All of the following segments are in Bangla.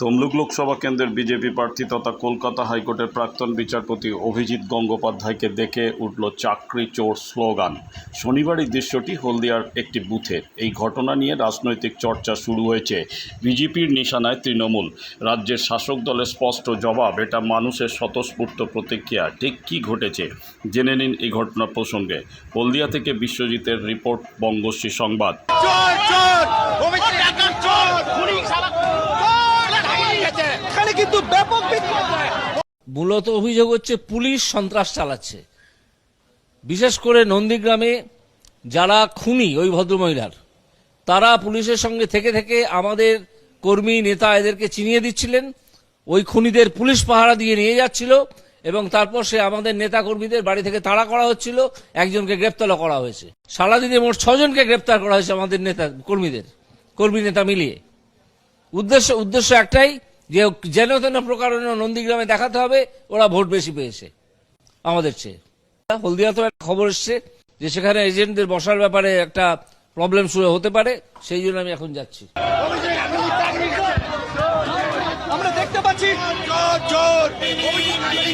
তমলুক লোকসভা কেন্দ্রের বিজেপি প্রার্থী তথা কলকাতা হাইকোর্টের প্রাক্তন বিচারপতি অভিজিৎ গঙ্গোপাধ্যায়কে দেখে উঠল চাকরি চোর স্লোগান। শনিবার এই দৃশ্যটি হলদিয়ার একটি বুথের এই ঘটনা নিয়ে রাজনৈতিক চর্চা শুরু হয়েছে। বিজেপির নিশানায় তৃণমূল। রাজ্যের শাসক দলের স্পষ্ট জবাব, এটা মানুষের স্বতঃস্ফূর্ত প্রতিক্রিয়া। ঠিক কী ঘটেছে? জেনে নিন এই ঘটনা প্রসঙ্গে। হলদিয়া থেকে বিশ্বজিতের রিপোর্ট, বঙ্গশ্রী সংবাদ। চোর চোর অভিজিৎ টাকার চোর খুনি শালা চোর ঢাকিয়ে গেছে এখানে কিন্তু ব্যাপক মূলত অভিযোগ হচ্ছে পুলিশ সন্ত্রাস চালাচ্ছে। বিশেষ করে নন্দীগ্রামে যারা খুনি ওই ভদ্রমহিলার, তারা পুলিশের সঙ্গে থেকে থেকে আমাদের কর্মী নেতা এদেরকে চিনিয়ে দিচ্ছিলেন। ওই খুনিদের পুলিশ পাহারা দিয়ে নিয়ে যাচ্ছিল এবং তারপর সে আমাদের নেতা কর্মীদের বাড়ি থেকে তাড়া করা হচ্ছিল, একজনকে গ্রেপ্তারও করা হয়েছে। সারাদিনে মোট ছজনকে গ্রেপ্তার করা হয়েছে আমাদের নেতা কর্মীদের, কর্মী নেতা মিলিয়ে। উদ্দেশ্য উদ্দেশ্য একটাই যে যেন তেন প্রকারণ নন্দীগ্রামে দেখাতে হবে ওরা ভোট বেশি পেয়েছে আমাদের চেয়ে। হলদিয়া তো একটা খবর এসছে যে সেখানে এজেন্টদের বসার ব্যাপারে একটা প্রবলেম শুরু হতে পারে সেই জন্য আমি এখন যাচ্ছি। আমরা দেখতে পাচ্ছি।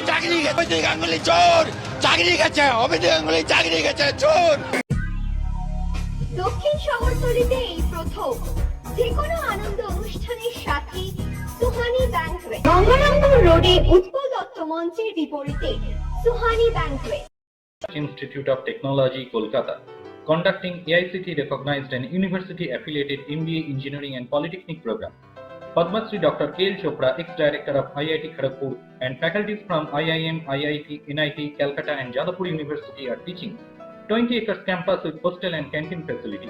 চাকরি চাকরি গেছে অভিজিৎ গাঙ্গুলি চাকরি গেছে চোর দক্ষিণ শহরতলিতে এই প্রথম যে কোনো আনন্দ অনুষ্ঠানের সাথে সুহানি ব্যাংকুয়েট গঙ্গারামপুর রোডে উৎপল দত্ত মঞ্চের বিপরীতে Suhani banquet Institute of Technology, Kolkata, conducting AICT recognized and university affiliated MBA Engineering and Polytechnic program. Padma Shri Dr. K.L. Chopra, ex-director of IIT Kharagpur, and faculties from IIM, IIT, NIT, Calcutta, and Jadavpur University are teaching. 20 acres campus with hostel and canteen facility,